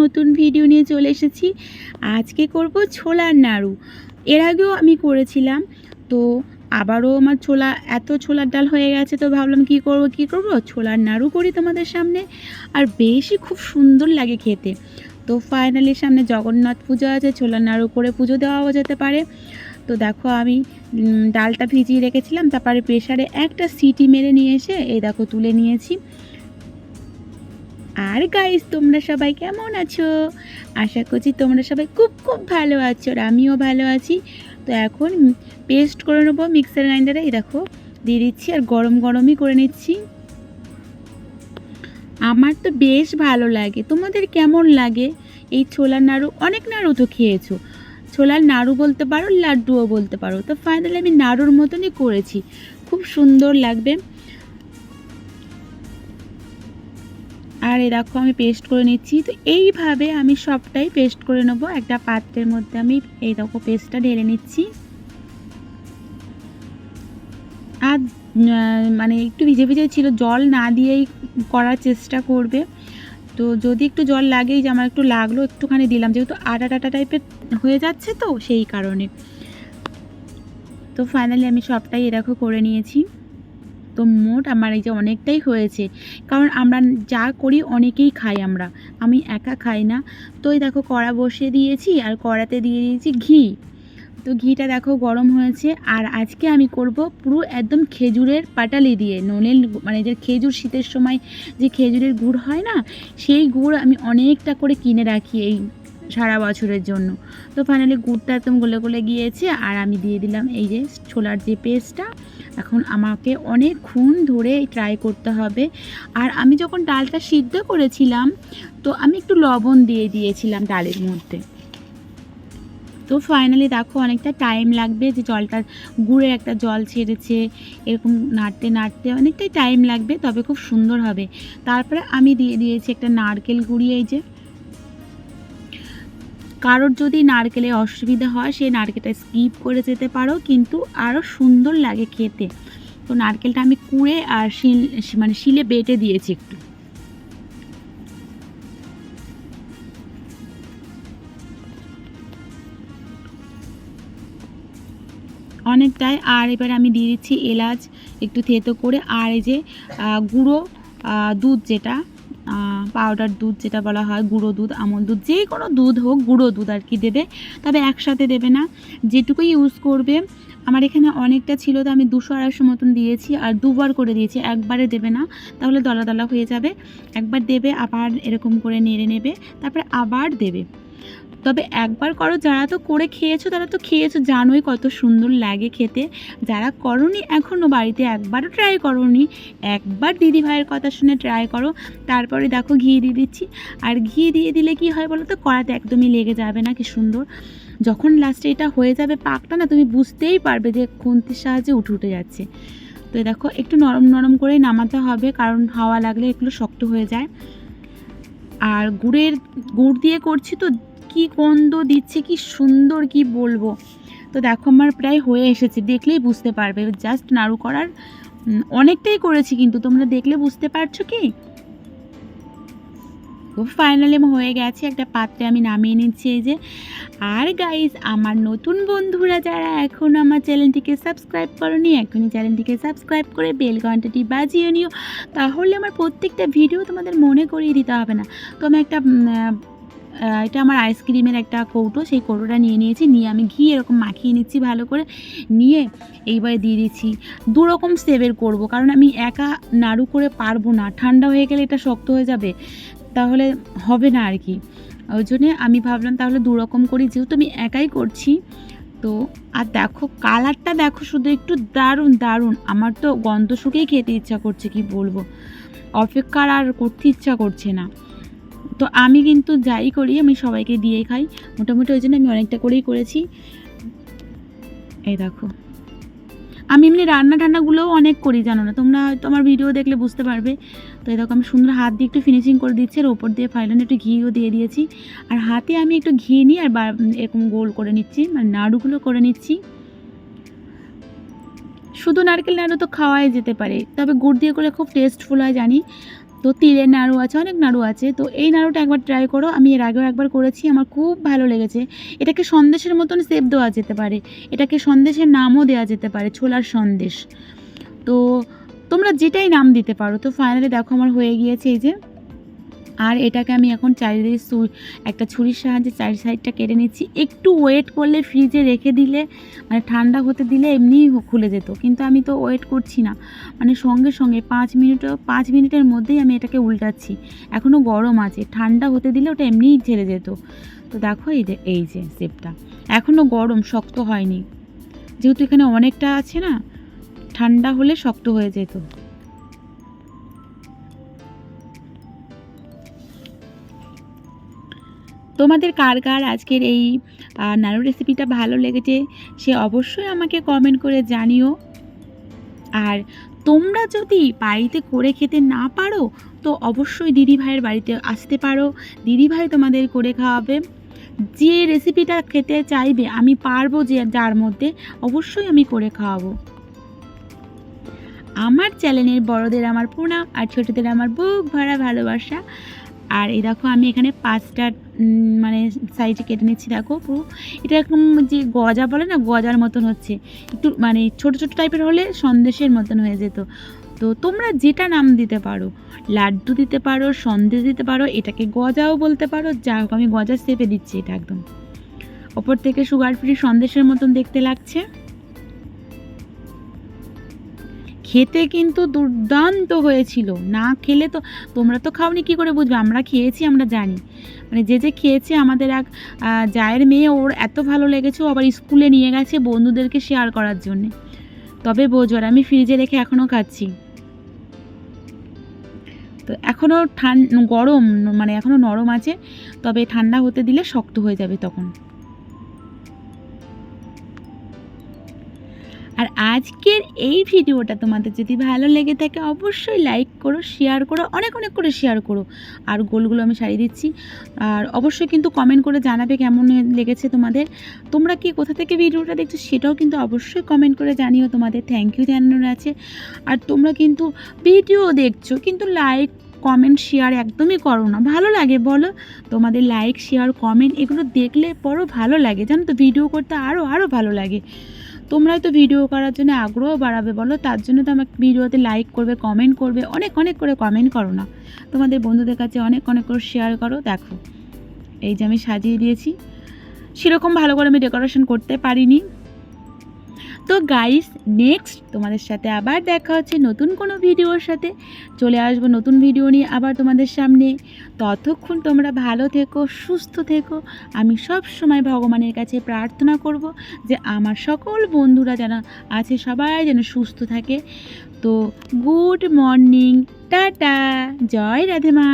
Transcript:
নতুন ভিডিও নিয়ে চলে এসেছি। আজকে করব ছোলার নাড়ু। এর আগেও আমি করেছিলাম। তো আবারও আমার ছোলা, এত ছোলার ডাল হয়ে গেছে তো ভাবলাম কি করব কি করব? ছোলার নাড়ু করি তোমাদের সামনে। আর বেশি খুব সুন্দর লাগে খেতে। তো ফাইনালি সামনে জগন্নাথ পুজো আছে, ছোলার নাড়ু করে পুজো দেওয়াও যেতে পারে। তো দেখো আমি ডালটা ভিজিয়ে রেখেছিলাম। তারপরে প্রেশারে একটা সিটি মেরে নিয়ে এসে এই দেখো তুলে নিয়েছি। আর গাইস তোমরা সবাই কেমন আছো? আশা করছি তোমরা সবাই খুব খুব ভালো আছো আর আমিও ভালো আছি। তো এখন পেস্ট করে নেব মিক্সার গ্রাইন্ডারে এই দেখো, দিয়ে দিচ্ছি আর গরম গরমই করে নিচ্ছি। আমার তো বেশ ভালো লাগে। তোমাদের কেমন লাগে? এই ছোলার নাড়ু, অনেক নাড়ু তো খেয়েছো। ছোলার নাড়ু বলতে পারো, লাড্ডুও বলতে পারো। তো ফাইনালি আমি নাড়ুর মতনই করেছি। খুব সুন্দর লাগবে। আর এই দেখো আমি পেস্ট করে নিচ্ছি। তো এইভাবে আমি সবটাই পেস্ট করে নেব। একটা পাত্রের মধ্যে আমি এই দেখো পেস্টটা ঢেলে নিচ্ছি। আর মানে একটু ভিজে ভিজে ছিল, জল না দিয়েই করার চেষ্টা করবে। তো যদি একটু জল লাগেই যে আমার একটু লাগল, একটুখানি দিলাম। যেহেতু আটা টাটা টাইপের হয়ে যাচ্ছে তো, সেই কারণে। তো ফাইনালি আমি সবটাই এরকম করে নিয়েছি। তো মোট আমার এই যে অনেকটাই হয়েছে। কারণ আমরা যা করি অনেকেই খাই আমরা। আমি একা খাই না। তো এই দেখো কড়া বসিয়ে দিয়েছি আর কড়াতে দিয়ে দিয়েছি ঘি। তো ঘিটা দেখো গরম হয়েছে আর আজকে আমি করব পুরো একদম খেজুরের পাটালি দিয়ে। নলেন মানে যে খেজুর শীতের সময় যে খেজুরের গুড় হয় না, সেই গুড় আমি অনেকটা করে কিনে রাখি এই সারা বছরের জন্য। তো ফাইনালি গুড়টা একদম গলে গলে গিয়েছে আর আমি দিয়ে দিলাম এই যে ছোলার যে পেস্টটা এখন আমাকে অনেকক্ষণ ধরে ট্রাই করতে হবে। আর আমি যখন ডালটা সিদ্ধ করেছিলাম, তো আমি একটু লবণ দিয়ে দিয়েছিলাম ডালের মধ্যে। তো ফাইনালি দেখো অনেকটা টাইম লাগবে যে জলটা, গুড়ের একটা জল ছেড়েছে, এরকম নাড়তে নাড়তে অনেকটাই টাইম লাগবে, তবে খুব সুন্দর হবে। তারপরে আমি দিয়ে দিয়েছি একটা নারকেল গুঁড়ি এই যে। কারোর যদি নারকেলের অসুবিধা হয় সেই নারকেলটা স্কিপ করে যেতে পারো, কিন্তু আরও সুন্দর লাগে খেতে। তো নারকেলটা আমি কুড়ে আর শিল মানে শিলে বেটে দিয়েছি একটু। অনেকটাই, আর এবার আমি দিয়ে দিচ্ছি এলাচ, একটু থেতো করে, আর এই যে গুঁড়ো দুধ যেটা পাউডার দুধ যেটা বলা হয়, গুঁড়ো দুধ আমল দুধ, যে কোনো দুধ হোক, গুঁড়ো দুধ আর কি দেবে। তবে একসাথে দেবে না। যেটুকু ইউজ করবে, আমার এখানে অনেকটা ছিল, তো আমি দুশো আড়াইশো মতন দিয়েছি আর দুবার করে দিয়েছি, একবারে দেবে না। তাহলে দলা দলা হয়ে যাবে। একবার দেবে, আবার এরকম করে নেড়ে নেবে, তারপরে আবার দেবে। তবে একবার করো, যারা তো করে খেয়েছো, তারা তো খেয়েছো, জানোই কত সুন্দর লাগে খেতে। যারা করনি এখনও বাড়িতে একবারও ট্রাই করনি। একবার দিদি ভাইয়ের কথা শুনে ট্রাই করো। তারপরে দেখো ঘি দিয়ে দিচ্ছি। আর ঘি দিয়ে দিলে কি হয় বলো তো, কড়াতে একদমই লেগে যাবে না, কি সুন্দর। যখন লাস্টে এটা হয়ে যাবে পাকটা না, তুমি বুঝতেই পারবে যে খুন্তির সাহায্যে উঠে উঠে যাচ্ছে। তো দেখো, একটু নরম নরম করেই নামাতে হবে, কারণ হাওয়া লাগলে এগুলো শক্ত হয়ে যায়। আর গুড়ের, গুড় দিয়ে করছি তো কি গন্ধ দিচ্ছে, কি সুন্দর, কি বলব। তো দেখো আমার প্রায় হয়ে এসেছে, দেখলেই বুঝতে পারবে। জাস্ট নাড়ু করার অনেকটাই করেছি কিন্তু, তোমরা দেখলে বুঝতে পারছ কি? ফাইনালি হয়ে গেছে, একটা পাত্রে আমি নামিয়ে নিচ্ছি এই যে। আর গাইজ আমার নতুন বন্ধুরা যারা এখন আমার চ্যানেলটিকে সাবস্ক্রাইব করনি, এখনই চ্যানেলটিকে সাবস্ক্রাইব করে বেল ঘন্টাটি বাজিয়ে নিও। তাহলে আমার প্রত্যেকটা ভিডিও তোমাদের মনে করিয়ে দিতে হবে না। তো আমি একটা এটা আমার আইসক্রিমের একটা কৌটো। সেই কৌটোটা নিয়ে নিয়েছি। নিয়ে আমি ঘি এরকম মাখিয়ে নিচ্ছি ভালো করে। নিয়ে এইবারে দিয়ে দিচ্ছি। দু রকম সেভের করব। কারণ আমি একা নাড়ু করে পারব না। ঠান্ডা হয়ে গেলে এটা শক্ত হয়ে যাবে। তাহলে হবে না আর কি। ওই জন্যে আমি ভাবলাম তাহলে দু রকম করি। যেহেতু আমি একাই করছি, তো আর দেখো, কালারটা দেখো শুধু একটু দারুণ দারুণ। আমার তো গন্ধ শুকেই খেতে ইচ্ছা করছে, কি বলব? অপেক্ষার আর করতে ইচ্ছা করছে না। তো আমি কিন্তু যাই করি, আমি সবাইকে দিয়ে খাই। মোটামুটি ওই জন্য আমি অনেকটা করেই করেছি। এই দেখো। আমি এমনি রান্না টান্নাগুলোও অনেক করি, জানো না? তোমরা হয়তো আমার ভিডিও দেখলে বুঝতে পারবে। তো দেখো, আমি সুন্দর হাত দিয়ে একটু ফিনিশিং করে দিচ্ছি, আর ওপর দিয়ে ফাইনালি একটু ঘিও দিয়ে দিয়েছি। আর হাতে আমি একটু ঘি নিয়ে আর এরকম গোল করে নিচ্ছি মানে নাড়ুগুলো করে নিচ্ছি। শুধু নারকেল নাড়ু তো খাওয়াই যেতে পারে, তবে গুড় দিয়ে করলে খুব টেস্টফুল হয় জানি। তো তিলের নাড়ু আছে, অনেক নাড়ু আছে। তো এই নাড়ুটা একবার ট্রাই করো। আমি এর আগেও একবার করেছি, আমার খুব ভালো লেগেছে। এটাকে সন্দেশের মতন সেপ দেওয়া যেতে পারে। এটাকে সন্দেশের নামও দেওয়া যেতে পারে, ছোলার সন্দেশ। তো তোমরা যেটাই নাম দিতে পারো, তো ফাইনালি দেখো আমার হয়ে গিয়েছে এই যে আর এটাকে আমি এখন চারিদিকে একটা ছুরির সাহায্যে চারি সাইডটা কেটে নিচ্ছি। একটু ওয়েট করলে ফ্রিজে রেখে দিলে মানে ঠান্ডা হতে দিলে এমনিই খুলে যেত। কিন্তু আমি তো ওয়েট করছি না। মানে সঙ্গে সঙ্গে পাঁচ মিনিট, পাঁচ মিনিটের মধ্যেই আমি এটাকে উল্টাচ্ছি। এখনও গরম আছে। ঠান্ডা হতে দিলে ওটা এমনিই ঝেড়ে যেত। তো দেখো এই যে এই যে সেপটা এখনও গরম, শক্ত হয়নি। যেহেতু এখানে অনেকটা আছে না, ঠান্ডা হলে শক্ত হয়ে যেত। তোমাদের কার কার আজকের এই নাড়ু রেসিপিটা ভালো লেগেছে, সে অবশ্যই আমাকে কমেন্ট করে জানিও। আর তোমরা যদি বাড়িতে করে খেতে না পারো, তো অবশ্যই দিদিভাইয়ের বাড়িতে আসতে পারো। দিদিভাই তোমাদের করে খাওয়াবে। যে রেসিপিটা খেতে চাইবে, আমি পারব যে যার মধ্যে, অবশ্যই আমি করে খাওয়াবো। আমার চ্যানেলের বড়দের আমার প্রণাম, আর ছোটদের আমার বুক ভরা ভালোবাসা। আর এই দেখো, আমি এখানে পাঁচটা মানে সাইজে কেটে নিচ্ছি, দেখো, পুরো। এটা এরকম যে গজা বলে না, গজার মতন হচ্ছে। একটু মানে ছোট ছোট টাইপের হলে সন্দেশের মতন হয়ে যেত। তো তোমরা যেটা নাম দিতে পারো, লাড্ডু দিতে পারো, সন্দেশ দিতে পারো, এটাকে গজাও বলতে পারো, যা হোক, আমি গজা শেপে দিচ্ছি এটা একদম। ওপর থেকে সুগার ফ্রি সন্দেশের মতন দেখতে লাগছে। খেতে কিন্তু দুর্দান্ত হয়েছিল। না খেলে তো, তোমরা তো খাওনি, কি করে বুঝবে? আমরা খেয়েছি, আমরা জানি। মানে যে যে খেয়েছে, আমাদের এক জায়ের মেয়ে, ওর এত ভালো লেগেছে আবার স্কুলে নিয়ে গেছে বন্ধুদেরকে শেয়ার করার জন্যে। তবে বোঝর আমি ফ্রিজে রেখে এখনও খাচ্ছি। তো এখনও ঠান, গরম মানে এখনও নরম আছে, তবে ঠান্ডা হতে দিলে শক্ত হয়ে যাবে তখন। আর আজকের এই ভিডিওটা তোমাদের যদি ভালো লেগে থাকে, অবশ্যই লাইক করো শেয়ার করো, অনেক অনেক করে শেয়ার করো। আর গোলগুলো আমি সারিয়ে দিচ্ছি। আর অবশ্যই কিন্তু কমেন্ট করে জানাবে কেমন লেগেছে তোমাদের। তোমরা কি কোথা থেকে ভিডিওটা দেখছ সেটাও কিন্তু অবশ্যই কমেন্ট করে জানিও তোমাদের। থ্যাংক ইউ জানানোর আছে। আর তোমরা কিন্তু ভিডিও দেখছ, কিন্তু লাইক কমেন্ট শেয়ার একদমই করো না। ভালো লাগে বলো? তোমাদের লাইক শেয়ার কমেন্ট এগুলো দেখলে পরও ভালো লাগে। জানো তো ভিডিও করতে আরও আরও ভালো লাগে। তোমরাই তো ভিডিও করার জন্য আগ্রহ বাড়াবে, বলো? তার জন্য তো আমাকে ভিডিওতে লাইক করবে কমেন্ট করবে, অনেক অনেক করে কমেন্ট করো না। তোমাদের বন্ধুদের কাছে অনেক অনেক করে শেয়ার করো, দেখো। এই যে আমি সাজিয়ে দিয়েছি। সেরকম ভালো করে আমি ডেকোরেশন করতে পারিনি। তো গাইস নেক্সট তোমাদের সাথে আবার দেখা হচ্ছে নতুন কোনো ভিডিওর সাথে। চলে আসব নতুন ভিডিও নিয়ে আবার তোমাদের সামনে। ততক্ষণ তোমরা ভালো থেকো, সুস্থ থেকো। আমি সব সময় ভগবানের কাছে প্রার্থনা করব যে আমার সকল বন্ধুরা যেন আছে, সবাই যেন সুস্থ থাকে। তো গুড মর্নিং টাটা, জয় রাধে মা।